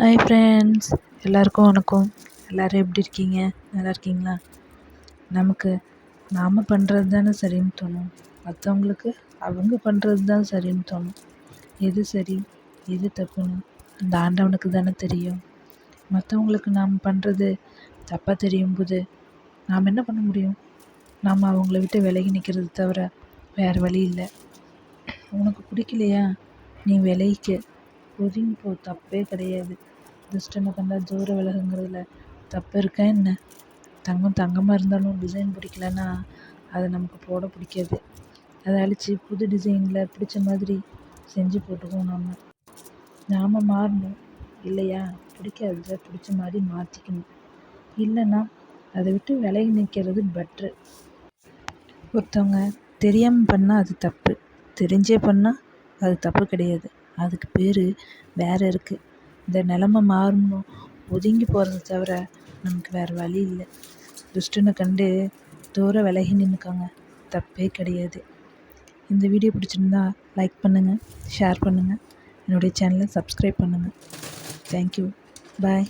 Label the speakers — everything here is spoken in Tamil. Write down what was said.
Speaker 1: ஹாய் ஃப்ரெண்ட்ஸ் எல்லாருக்கும் வணக்கம் எல்லோரும் எப்படி இருக்கீங்க நல்லா இருக்கீங்களா நமக்கு நாம் பண்ணுறது தானே சரின்னு தோணும் மற்றவங்களுக்கு அவங்க பண்ணுறது தான் சரின்னு தோணும் எது சரி எது தப்புன்னு அந்த ஆண்டவனுக்கு தானே தெரியும் மற்றவங்களுக்கு நாம் பண்ணுறது தப்பாக தெரியும் போது நாம் என்ன பண்ண முடியும் நாம் அவங்கள விட்டு விலகி நிற்கிறது தவிர வேறு வழி இல்லை உனக்கு பிடிக்கலையா நீ விலகிக்க ஒதுங்கி போ தப்பே கிடையாது துஷ்டனை கண்டா தூர விலகுங்கிறதுல தப்பு இருக்கா என்ன தங்கம் தங்கமாக இருந்தாலும் டிசைன் பிடிக்கலன்னா அதை நமக்கு போட பிடிக்காது அதை அழித்து புது டிசைனில் பிடிச்ச மாதிரி செஞ்சு போட்டுக்குவோம் நம்ம நாம் மாறணும் இல்லையா பிடிக்காதத பிடிச்ச மாதிரி மாற்றிக்கணும் இல்லைன்னா அதை விட்டு விலகி நிற்கிறது பெட்ரு ஒருத்தவங்க தெரியாமல் பண்ணால் அது தப்பு தெரிஞ்சே பண்ணால் அது தப்பு கிடையாது அதுக்கு பேர் வேறு இருக்குது இந்த நிலம மாறணும் ஒதுங்கி போகிறத தவிர நமக்கு வேறு வழி இல்லை துஷ்டனை கண்டு தூர விலகி நின்றுக்காங்க தப்பே கிடையாது இந்த வீடியோ பிடிச்சிருந்தா லைக் பண்ணுங்கள் ஷேர் பண்ணுங்கள் என்னுடைய சேனலை சப்ஸ்கிரைப் பண்ணுங்கள் தேங்க்யூ பாய்